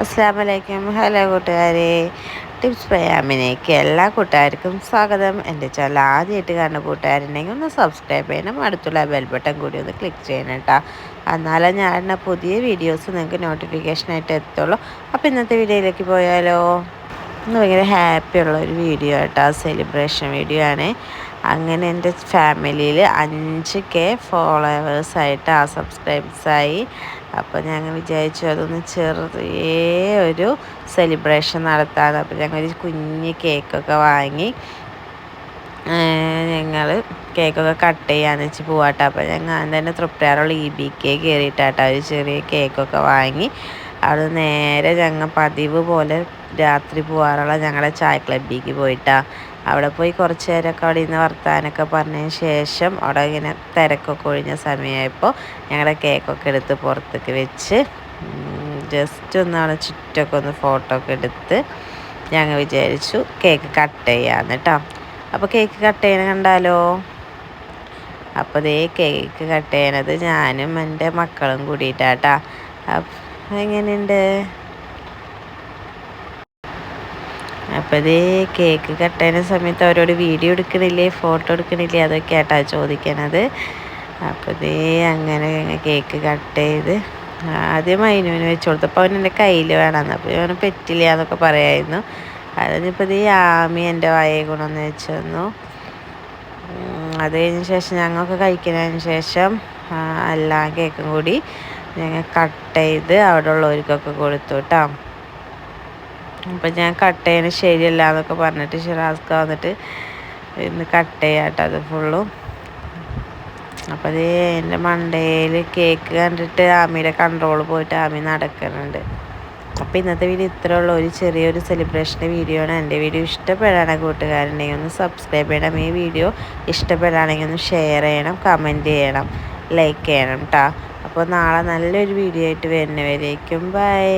അസ്സാം വലൈക്കും ഹലോ കൂട്ടുകാരെ. ടിപ്സ് പയാമിനേക്ക് എല്ലാ കൂട്ടുകാർക്കും സ്വാഗതം. എന്റെ ചാനൽ ആദ്യമായിട്ട് കാണുന്ന കൂട്ടുകാരുണ്ടെങ്കിൽ ഒന്ന് സബ്സ്ക്രൈബ് ചെയ്യണം. അടുത്തുള്ള ബെൽ ബട്ടൺ കൂടി ഒന്ന് ക്ലിക്ക് ചെയ്യണം കേട്ടോ. എന്നാലേ ഞാൻ പുതിയ വീഡിയോസ് നിങ്ങൾക്ക് നോട്ടിഫിക്കേഷനായിട്ട് എത്തുള്ളൂ. അപ്പോൾ ഇന്നത്തെ വീഡിയോയിലേക്ക് പോയാലോ? ഇന്ന് ഭയങ്കര ഹാപ്പി ഉള്ള ഒരു വീഡിയോ കേട്ടോ സെലിബ്രേഷൻ വീഡിയോ ആണ്. അങ്ങനെ എന്റെ ഫാമിലിയിൽ അഞ്ച് കെ ഫോളോവേഴ്സായിട്ട് ആ സബ്സ്ക്രൈബ്സായി അപ്പോൾ ഞങ്ങൾ വിചാരിച്ചു അതൊന്ന് ചെറിയ ഒരു സെലിബ്രേഷൻ നടത്താമെന്ന് അപ്പോൾ ഞങ്ങൾ ഒരു കുഞ്ഞ് കേക്കൊക്കെ വാങ്ങി. ഞങ്ങൾ കേക്കൊക്കെ കട്ട് ചെയ്യാന്ന് വെച്ച് പോവാട്ടോ. അപ്പോൾ ഞങ്ങൾ തന്നെ തൃപ്തിയാറുള്ള ഇ ബി കെ കയറിയിട്ടാട്ടോ ഒരു ചെറിയ കേക്കൊക്കെ വാങ്ങി. അവിടെ നേരെ ഞങ്ങൾ പതിവ് പോലെ രാത്രി പോകാറുള്ള ഞങ്ങളുടെ ചായ ക്ലബിലേക്ക് പോയിട്ടാ. അവിടെ പോയി കുറച്ച് നേരമൊക്കെ അവിടെ ഇന്ന് വർത്താനൊക്കെ പറഞ്ഞതിന് ശേഷം അവിടെ ഇങ്ങനെ തിരക്കൊക്കെ ഒഴിഞ്ഞ സമയമായപ്പോൾ ഞങ്ങളുടെ കേക്കൊക്കെ എടുത്ത് പുറത്തേക്ക് വെച്ച് ജസ്റ്റ് ഒന്ന് അവിടെ ചുറ്റൊക്കെ ഒന്ന് ഫോട്ടോ ഒക്കെ എടുത്ത് ഞങ്ങൾ വിചാരിച്ചു കേക്ക് കട്ട് ചെയ്യാന്ന് കേട്ടോ അപ്പോൾ കേക്ക് കട്ട് ചെയ്യണ കണ്ടാലോ? അപ്പോൾ ഇതേ കേക്ക് കട്ട് ചെയ്യണത് ഞാനും എന്റെ മക്കളും കൂടിയിട്ടാട്ടാ എങ്ങനെയുണ്ട്? അപ്പോൾ ഇത് കേക്ക് കട്ട് സമയത്ത് അവരോട് വീഡിയോ എടുക്കണില്ലേ ഫോട്ടോ എടുക്കണില്ലേ അതൊക്കെ ആട്ടാ ചോദിക്കണത്. അപ്പോൾ ഇത് അങ്ങനെ കേക്ക് കട്ട് ചെയ്ത് ആദ്യം മൈനുവിന് വെച്ച് കൊടുത്തപ്പോൾ അവൻ എന്റെ കയ്യിൽ വേണമെന്ന് അപ്പോൾ അവന് പറ്റില്ല എന്നൊക്കെ പറയായിരുന്നു. അതിനിപ്പോൾ ഈ ആമി എന്റെ വായെ ഗുണമെന്ന് വെച്ച് തന്നു അത് കഴിഞ്ഞ ശേഷം ഞങ്ങൾക്ക് കഴിക്കുന്നതിന് ശേഷം എല്ലാ കേക്കും കൂടി ഞങ്ങൾ കട്ട് ചെയ്ത് അവിടെ ഉള്ളവർക്കൊക്കെ കൊടുത്തു കേട്ടോ അപ്പം ഞാൻ കട്ട് ചെയ്യണ ശരിയല്ല എന്നൊക്കെ പറഞ്ഞിട്ട് ഷിറാസ്ക വന്നിട്ട് ഇന്ന് കട്ട് ചെയ്യാട്ടോ അത് ഫുള്ളും അപ്പം അത് എന്റെ മണ്ടയിൽ കേക്ക് കണ്ടിട്ട് ആമിയുടെ കൺട്രോൾ പോയിട്ട് ആമി നടക്കുന്നുണ്ട്. അപ്പോൾ ഇന്നത്തെ വീഡിയോ ഇത്ര ഉള്ള. ഒരു ചെറിയൊരു സെലിബ്രേഷന്റെ വീഡിയോ ആണ്. എന്റെ വീഡിയോ ഇഷ്ടപ്പെടാണ് കൂട്ടുകാരുണ്ടെങ്കിൽ ഒന്ന് സബ്സ്ക്രൈബ് ചെയ്യണം. ഈ വീഡിയോ ഇഷ്ടപ്പെടുകയാണെങ്കിൽ ഒന്ന് ഷെയർ ചെയ്യണം കമന്റ് ചെയ്യണം ലൈക്ക് ചെയ്യണം കേട്ടോ അപ്പോൾ നാളെ നല്ലൊരു വീഡിയോ ആയിട്ട് വരുന്നവരേക്കും ബൈ